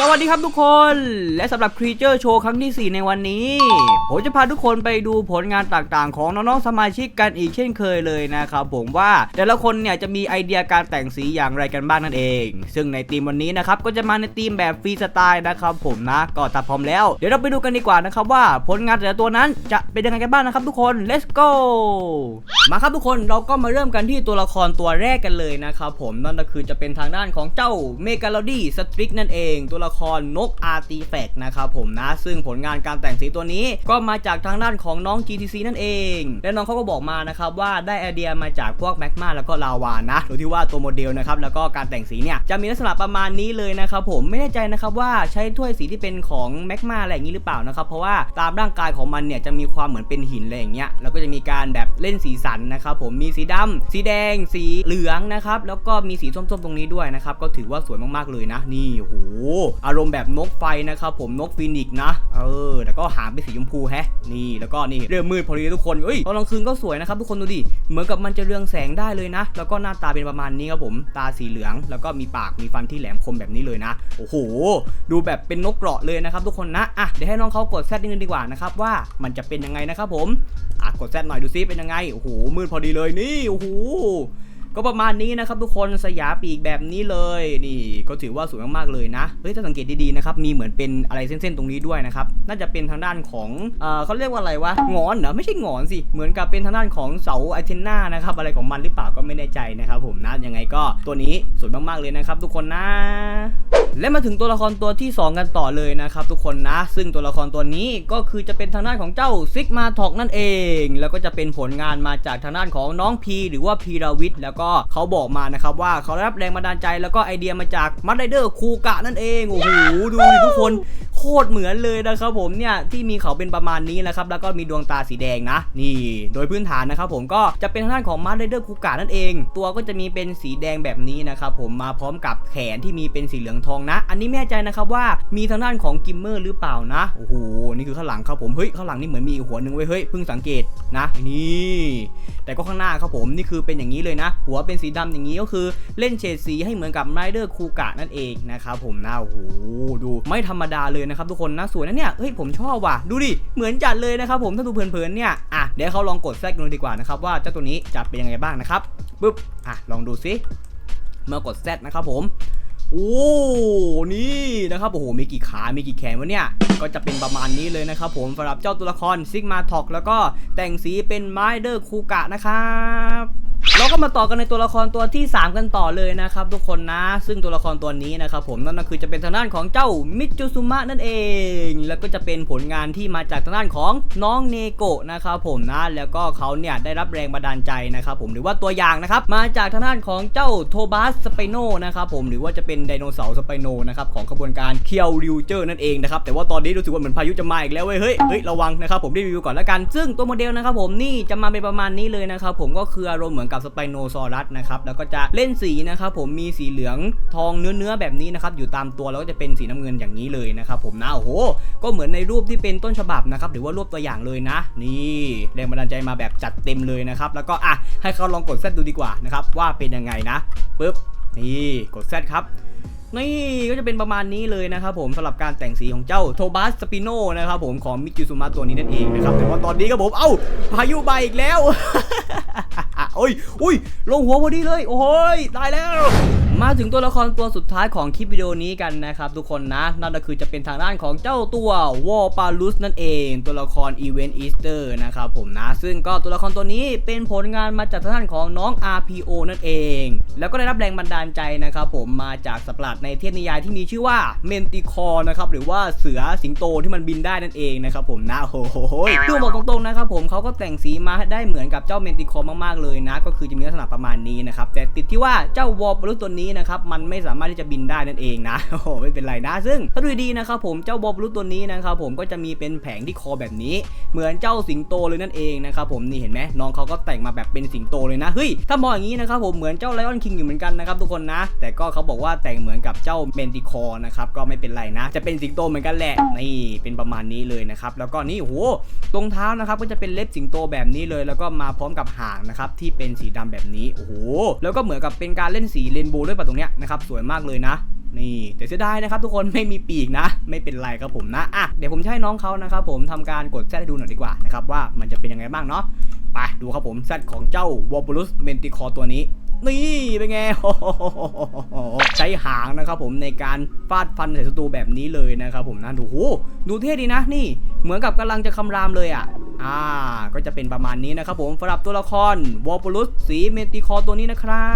สวัสดีครับทุกคนและสำหรับ Creature Show ครั้งที่ 4 ในวันนี้ ผมจะพาทุกคนไปดูผลงานต่างๆ ของน้องๆสมาชิกกันอีกเช่นเคยเลยนะครับผมว่าแต่ละคนเนี่ยจะมีไอเดียการแต่งสีอย่างไรกันบ้างนั่นเอง ซึ่งในทีมวันนี้นะครับก็จะมาในทีมแบบฟรีสไตล์นะครับผมนะก็ถ้าพร้อมแล้ว เดี๋ยวเราไปดูกันดีกว่านะครับว่าผลงานแต่ละตัวนั้นจะเป็นยังไงกันบ้างนะครับทุกคน let's go มาครับทุกคนเราก็มาเริ่มกันที่ตัวละครตัวแรกกันเลยนะครับผมนั่นก็คือจะเป็นทางด้านของเจ้าเมกาโลดี้สตริกนั่นเองตัวละครนกอาร์ติแฟกนะครับผมนะ ซึ่งผลงานการแต่งสีตัวนี้ก็มาจากทางด้านของน้อง GTC นั่นเอง และน้องเขาก็บอกมานะครับว่าได้ไอเดียมาจากพวกแมกมาแล้วก็ลาวานะโดยที่ว่าตัวโมเดลนะครับแล้วก็การแต่งสีเนี่ยจะมีลักษณะประมาณนี้เลยนะครับผมไม่แน่ใจนะครับว่าใช้ถ้วยสีที่เป็นของแมกมาอะไรอย่างนี้หรือเปล่านะครับเพราะว่าตามร่างกายของมันเนี่ยจะมีความเหมือนเป็นหินอะไรอย่างเงี้ยแล้วก็จะมีการแบบเล่นสีสันนะครับผมมีสีดำสีแดง สีเหลืองนะครับแล้วก็มีสีส้มๆตรงนี้ด้วยนะครับก็ถือว่าสวยมากๆเลยนะนี่โหอารมณ์แบบนกไฟนะครับผมนกฟินิกซ์นะ เออแล้วก็หางเป็นสีชมพูแฮะ นี่แล้วก็นี่เริ่มมืดพอดีทุกคนเอ้ยตอนกลางคืนก็สวยนะครับทุกคนดูดิเหมือนกับมันจะเรืองแสงได้เลยนะ แล้วก็หน้าตาเป็นประมาณนี้ครับผม ตาสีเหลือง แล้วก็มีปากมีฟันที่แหลมคมแบบนี้เลยนะ โอ้โห ดูแบบเป็นนกเกราะเลยนะครับทุกคนนะอะเดี๋ยวให้น้องเขากดแซดนิดนึงดีกว่านะครับว่ามันจะเป็นยังไงนะครับผมอะกดแซดหน่อยดูซิเป็นยังไงโอ้โหมืดพอดีเลยนี่โอ้โห ก็ประมาณนี้นะครับทุกคนสยามปีกแบบนี้เลยนี่ก็ถือว่าสวยมากๆเลยนะเฮ้ยถ้าสังเกตดีๆนะครับมีเหมือนเป็นอะไรเส้นๆตรงนี้ด้วยนะครับน่าจะเป็นทางด้านของเออเขาเรียกว่าอะไรวะงอนเหรอไม่ใช่งอนสิเหมือนกับเป็นทางด้านของเสาไอเทนนานะครับอะไรของมันหรือเปล่าก็ไม่แน่ใจนะครับผมนะยังไงก็ตัวนี้สวยมากๆเลยนะครับ ทุกคนนะและมาถึงตัวละครตัวที่ 2 กันต่อเลยนะครับทุกคนนะ ซึ่งตัวละครตัวนี้ก็คือจะเป็นทางด้านของเจ้าซิกมาทอกนั่นเอง แล้วก็จะเป็นผลงานมาจากทางด้านของน้องพีหรือว่าพีราวิทย์แล้วก็เขาบอกมานะครับว่าเขาได้รับแรงบันดาลใจแล้วก็ไอเดียมาจากมัดไรเดอร์คูกะนั่นเองโอ้โหดูดิทุกคน ตรเหมือนเลยนะครับผมเนี่ยที่มีเขาเป็นประมาณนี้นะครับแล้วก็มีดวงตาสีแดงนะ นี่โดยพื้นฐานนะครับผมก็จะเป็นทางด้านของมัดไรเดอร์คูกะนั่นเอง ตัวก็จะมีเป็นสีแดงแบบนี้นะครับผมมาพร้อมกับแขนที่มีเป็นสีเหลืองทองนะ อันนี้ไม่แน่ใจนะครับว่ามีทางด้านของกิมเมอร์หรือเปล่านะโอ้โหนี่คือข้างหลังครับผมเฮ้ยข้างหลังนี่เหมือนมีอีกหัวหนึ่งเว้เฮ้ยเพิ่งสังเกตนะนี่แต่ก็ข้างหน้าครับผมนี่คือเป็นอย่างนี้เลยนะ หัวเป็นสีดำอย่างนี้ก็คือเล่นเฉดสีให้เหมือนกับไรเดอร์คูกะนั่นเองนะครับผมนะโอ้โหดูไม่ธรรมดาเลยนะครับทุกคนนะสวยนะเนี่ยเฮ้ยผมชอบว่ะดูดิเหมือนจัดเลยนะครับผมถ้าดูเพลินๆเนี่ยอะเดี๋ยวเขาลองกดแทรกดูดีกว่านะครับว่าเจ้าตัวนี้จะเป็นยังไงบ้างนะครับปึ๊บอะลองดูซิเมื่อกดแซดนะครับผมโอ้นี่นะครับโอ้โหมีกี่ขามีกี่แขนวะเนี่ยก็จะเป็นประมาณนี้เลยนะครับผมสำหรับเจ้าตัวละครซิกมาท็อกแล้วก็แต่งสีเป็นไมเดอร์คูกะนะครับ เราก็มาต่อกันในตัวละครตัวที่ 3 กันต่อเลยนะครับทุกคนนะ ซึ่งตัวละครตัวนี้นะครับผมนั่นก็คือจะเป็นทางด้านของเจ้ามิจูซุมะนั่นเอง แล้วก็จะเป็นผลงานที่มาจากทางด้านของน้องเนโกะนะครับผมนะแล้วก็เขาเนี่ยได้รับแรงบันดาลใจนะครับผมหรือว่าตัวอย่างนะครับมาจากทางด้านของเจ้าโทบัสสไปโนนะครับผมหรือว่าจะเป็นไดโนเสาร์สไปโนนะครับของขบวนการเคียวริวเจอร์นั่นเองนะครับแต่ว่าตอนนี้รู้สึกว่าเหมือนพายุจะมาอีกแล้วเว้ยเฮ้ยเฮ้ยระวังนะครับผมรีวิวก่อนแล้วกัน ซึ่งตัวโมเดลนะครับผมนี่จะมาเป็นประมาณนี้เลยนะครับผมก็คืออารมณ์เหมือนกับสไปโนซอรัสนะครับแล้วก็จะเล่นสีนะครับผมมีสีเหลืองทองเนื้อๆแบบนี้นะครับอยู่ตามตัวแล้วก็จะเป็นสีน้ำเงินอย่างนี้เลยนะครับผมนะโอ้โหก็เหมือนในรูปที่เป็นต้นฉบับนะครับหรือว่ารูปตัวอย่างเลยนะ นี่แรงบันดาลใจมาแบบจัดเต็มเลยนะครับแล้วก็อะให้เขาลองกดเซตดูดีกว่านะครับว่าเป็นยังไงนะปึ๊บนี่กดเซตครับ นี่ก็จะเป็นประมาณนี้เลยนะครับผมสำหรับการแต่งสีของเจ้าโทบัสสปิโนนะครับผมของมิจิซุมะตัวนี้นั่นเองนะครับแต่ว่าตอนนี้ก็ผมเอ้าพายุใบอีกแล้วโอ้ยอ้ยลงหัวพอดีเลย โอ้ยตายแล้ว มาถึงตัวละครตัวสุดท้ายของคลิปวิดีโอนี้กันนะครับทุกคนนะ นั่นก็คือจะเป็นทางด้านของเจ้าตัววอลปาลุสนั่นเอง ตัวละครอีเวนต์อีสเตอร์นะครับผมนะ ซึ่งก็ตัวละครตัวนี้เป็นผลงานมาจากทางด้านของน้อง RPO นั่นเอง แล้วก็ได้รับแรงบันดาลใจนะครับผมมาจากสัตว์ประหลาดในเทพนิยายที่มีชื่อว่าเมนติคอร์นะครับหรือว่าเสือสิงโตที่มันบินได้นั่นเองนะครับผมนะโอ้โหคือบอกตรงๆนะครับผมเขาก็แต่งสีมาได้เหมือนกับเจ้าเมนติคอร์มากๆเลยนะ ก็คือจะมีลักษณะประมาณนี้นะครับแต่ติดที่ว่าเจ้าวอลปาลุสตัวนี้นะครับมันไม่สามารถที่จะบินได้นั่นเองนะโอ้โหไม่เป็นไรนะ ซึ่งถ้าดูดีนะครับผมเจ้าวอลปาลุสตัวนี้นะครับผมก็จะมีเป็นแผงที่คอแบบนี้ เหมือนเจ้าสิงโตเลยนั่นเองนะครับผมนี่เห็นไหมน้องเขาก็แต่งมาแบบเป็นสิงโตเลยนะเฮ้ยถ้ามองอย่างนี้นะครับผมเหมือนเจ้าไลออนคิงอยู่เหมือนกันนะครับทุกคนนะ แต่ก็เขาบอกว่าแต่งเหมือนกับเจ้าเมนติคอนะครับก็ไม่เป็นไรนะ จะเป็นสิงโตเหมือนกันแหละนี่เป็นประมาณนี้เลยนะครับแล้วก็นี่โอ้โหตรงเท้านะครับก็จะเป็นเล็บสิงโตแบบนี้เลย แล้วก็มาพร้อมกับหางนะครับที่เป็นสีดำแบบนี้โอ้โหแล้วก็เหมือนกับเป็นการเล่นสีเรนโบว์ด้วยป่ะตรงเนี้ยนะครับสวยมากเลยนะนี่แต่เสียดายนะครับทุกคนไม่มีปีกนะ ไม่เป็นไรครับผมนะอะเดี๋ยวผมจะให้น้องเขานะครับผมทำการกดแซดให้ดูหน่อยดีกว่านะครับว่ามันจะเป็นยังไงบ้างเนาะไปดูครับผมแซดของเจ้าวอบูลุสเมนติคอตัวนี้นี่เป็นไงใช้หางนะครับผมในการฟาดฟันใส่ศัตรูแบบนี้เลยนะครับผมนะดูโหดูเท่ดีนะนี่ เหมือนกับกำลังจะคำรามเลยอะอ่าก็จะเป็นประมาณนี้นะครับผมสำหรับตัวละครวอลปูลุสสีเมนติคอตัวนี้นะครั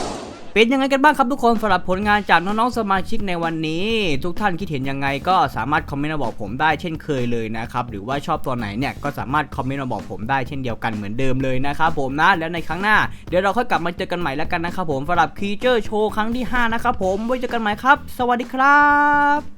บ เป็นยังไงกันบ้างครับทุกคนสำหรับผลงานจากน้องๆสมาชิกในวันนี้ ทุกท่านคิดเห็นยังไงก็สามารถคอมเมนต์มาบอกผมได้เช่นเคยเลยนะครับหรือว่าชอบตัวไหนเนี่ยก็สามารถคอมเมนต์มาบอกผมได้เช่นเดียวกันเหมือนเดิมเลยนะครับผมนะแล้วในครั้งหน้าเดี๋ยวเราค่อยกลับมาเจอกันใหม่แล้วกันนะครับผมสำหรับคีเจอร์โชว์ครั้งที่ 5 นะครับผมไว้เจอกันใหม่ครับ สวัสดีครับ